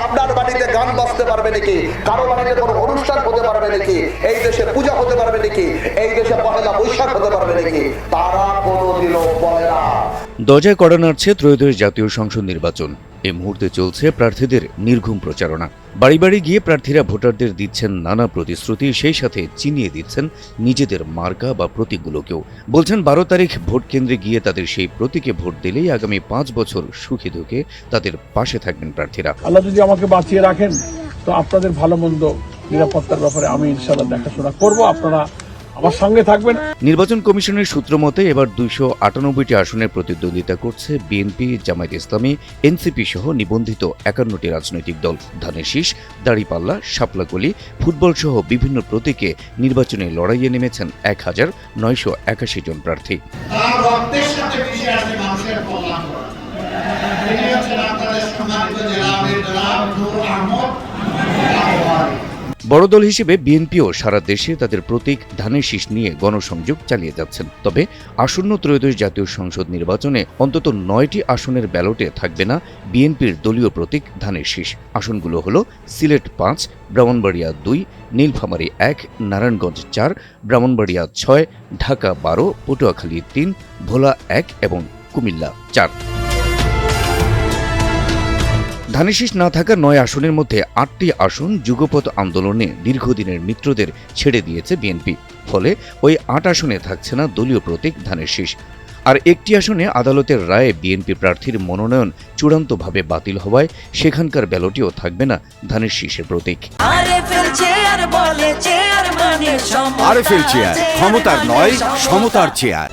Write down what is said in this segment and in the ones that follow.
আপনার বাড়িতে গান বাজতে পারবে নাকি? কারও বাড়িতে কোনো অনুষ্ঠান হতে পারবে নাকি? এই দেশে পূজা হতে পারবে নাকি? এই দেশে পহেলা বৈশাখ হতে পারবে নাকি? তারা কোনোদিনও বলে না। দরজায় কড়া নাড়ছে ত্রয়োদশ জাতীয় সংসদ নির্বাচন। এই মুহূর্তে চলছে প্রার্থীদের নির্ঘুম প্রচারণা। বাড়ি বাড়ি গিয়ে প্রার্থীরা ভোটারদের দিচ্ছেন নানা প্রতিশ্রুতি, সেই সাথে চিনিয়ে দিচ্ছেন নিজেদের মার্কা বা প্রতীকগুলোকেও। বলছেন, বারো তারিখ ভোট কেন্দ্রে গিয়ে তাদের সেই প্রতীকে ভোট দিলেই আগামী পাঁচ বছর সুখে দুঃখে তাদের পাশে থাকবেন প্রার্থীরা। আল্লাহ যদি আমাকে বাঁচিয়ে রাখেন, তো আপনাদের ভালো মন্দ নিরাপত্তার ব্যাপারে আমি ইনশাল্লাহ দেখাশোনা করব। আপনারা আমার সঙ্গে থাকবেন। নির্বাচন কমিশনের সূত্র মতে এবার দুইশো আটানব্বইটি আসনে প্রতিদ্বন্দ্বিতা করছে বিএনপি জামায়াত ইসলামী এনসিপি সহ নিবন্ধিত একান্নটি রাজনৈতিক দল। ধানের শীষ দাড়িপাল্লা শাপলাকলি ফুটবল সহ বিভিন্ন প্রতীকে নির্বাচনে লড়াইয়ে নেমেছেন এক হাজার নয়শো একাশি জন প্রার্থী। আপনাদের সম্মানিত জেলা আমির জনাব নূর আহমদ। বড় দল হিসেবে বিএনপিও সারা দেশে তাদের প্রতীক ধানের শীষ নিয়ে গণসংযোগ চালিয়ে যাচ্ছেন। তবে আসন্ন ত্রয়োদশ জাতীয় সংসদ নির্বাচনে অন্তত নয়টি আসনের ব্যালটে থাকবে না বিএনপির দলীয় প্রতীক ধানের শীষ। আসনগুলো হল সিলেট পাঁচ, ব্রাহ্মণবাড়িয়া দুই, নীলফামারী এক, নারায়ণগঞ্জ চার, ব্রাহ্মণবাড়িয়া ছয়, ঢাকা বারো, পটুয়াখালী তিন, ভোলা এক এবং কুমিল্লা চার। ধানের শীষ না থাকা নয় আসনের মধ্যে আটটি আসন যুগপথ আন্দোলনে দীর্ঘদিনের মিত্রদের ছেড়ে দিয়েছে বিএনপি। ফলে ওই আট আসনে থাকছে না দলীয় প্রতীক ধানের শীষ আর একটি আসনে আদালতের রায়ে বিএনপি প্রার্থীর মনোনয়ন চূড়ান্তভাবে বাতিল হওয়ায় সেখানকার ব্যালটেও থাকবে না ধানের শীষের প্রতীক। আরে ফেলছে আর বলে চেয়ার মানে আরএফএল চেয়ার ক্ষমতার নয় সমতার চেয়ার।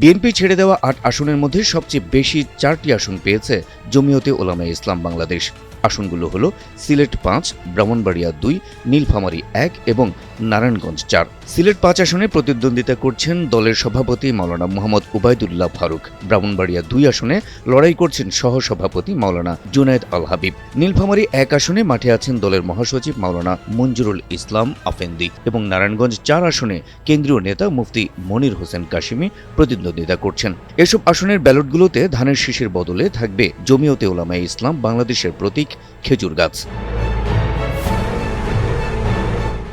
বিএনপি ছেড়ে দেওয়া আট আসনের মধ্যে সবচেয়ে বেশি চারটি আসন পেয়েছে জমিয়তে ওলামা ইসলাম বাংলাদেশ। আসনগুলো হল সিলেট পাঁচ, ব্রাহ্মণবাড়িয়া দুই, নীলফামারী এক এবং নারায়ণগঞ্জ, চার। সিলেট পাঁচ আসনে প্রতিদ্বন্দ্বিতা করছেন দলের সভাপতি মাওলানা মোহাম্মদ উবায়দুল্লাহ ফারুক। ব্রাহ্মণবাড়িয়া দুই আসনে লড়াই করছেন সহসভাপতি মাওলানা জুনায়দ আল হাবিব। নীলফামারী এক আসনে মাঠে আছেন দলের মহাসচিব মাওলানা মঞ্জুরুল ইসলাম আফেন্দি এবং নারায়ণগঞ্জ চার আসনে কেন্দ্রীয় নেতা মুফতি মনির হোসেন কাশিমি প্রতিদ্বন্দ্বিতা করছেন। এসব আসনের ব্যালটগুলোতে ধানের শীষের বদলে থাকবে জমিয়তে ওলামায়ে ইসলাম, বাংলাদেশের প্রতীক খেজুর গাছ।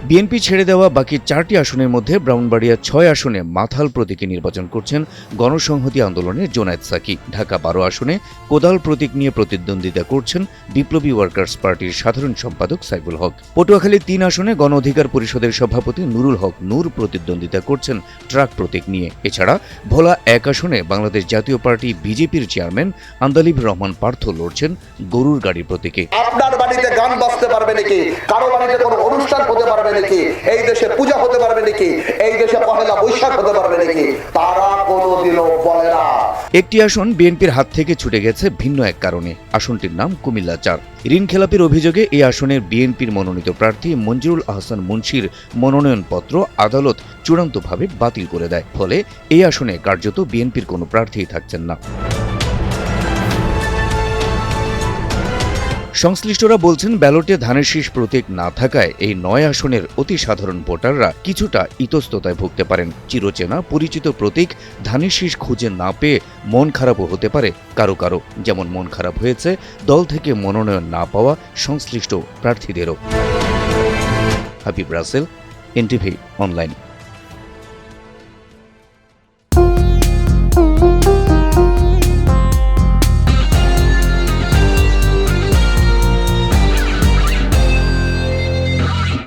বিএনপি ছেড়ে দেওয়া বাকি চারটি আসনের মধ্যে ব্রাউনবাড়িয়া ছয় আসনে মাথাল প্রতীকে নির্বাচন করছেন গণসংহতি আন্দোলনের জোনায়েদ সাকি। ঢাকা বারো আসনে কোদাল প্রতীক নিয়ে প্রতিদ্বন্দ্বিতা করছেন বিপ্লবী ওয়ার্কার্স পার্টির সাধারণ সম্পাদক সাইফুল হক। পটুয়াখালী তিন আসনে গণ অধিকার পরিষদের সভাপতি নুরুল হক নূর প্রতিদ্বন্দ্বিতা করছেন ট্রাক প্রতীক নিয়ে। এছাড়া ভোলা এক আসনে বাংলাদেশ জাতীয় পার্টি বিজেপির চেয়ারম্যান আন্দালিব রহমান পার্থ লড়ছেন গরুর গাড়ি প্রতীকে। আপনার বাড়িতে গান বাজতে পারবে নাকি? কারও বাড়িতে কোনো অনুষ্ঠান হতে পারবে নাকি? এই দেশে পূজা হতে পারবে নাকি? এই দেশে পহেলা বৈশাখ হতে পারবে নাকি? তারা কোনোদিনও বলে না। একটি আসন বিএনপির হাত থেকে ছুটে গেছে ভিন্ন এক কারণে। আসনটির নাম কুমিল্লা চার ঋণ খেলাপির অভিযোগে এই আসনের বিএনপির মনোনীত প্রার্থী মঞ্জুরুল আহসান মুন্সির মনোনয়নপত্র আদালত চূড়ান্তভাবে বাতিল করে দেয়। ফলে এই আসনে কার্যত বিএনপির কোনো প্রার্থী থাকছেন না। সংশ্লিষ্টরা বলছেন, ব্যালটে ধানের শীষ প্রতীক না থাকায় এই নয় আসনের অতি সাধারণ ভোটাররা কিছুটা ইতস্ততায় ভুগতে পারেন। চিরচেনা, পরিচিত প্রতীক ধানের শীষ খুঁজে না পেয়ে মন খারাপও হতে পারে কারও কারও। যেমন মন খারাপ হয়েছে, দল থেকে মনোনয়ন না পাওয়া সংশ্লিষ্ট প্রার্থীদেরও। Habib Russell, NTV, online.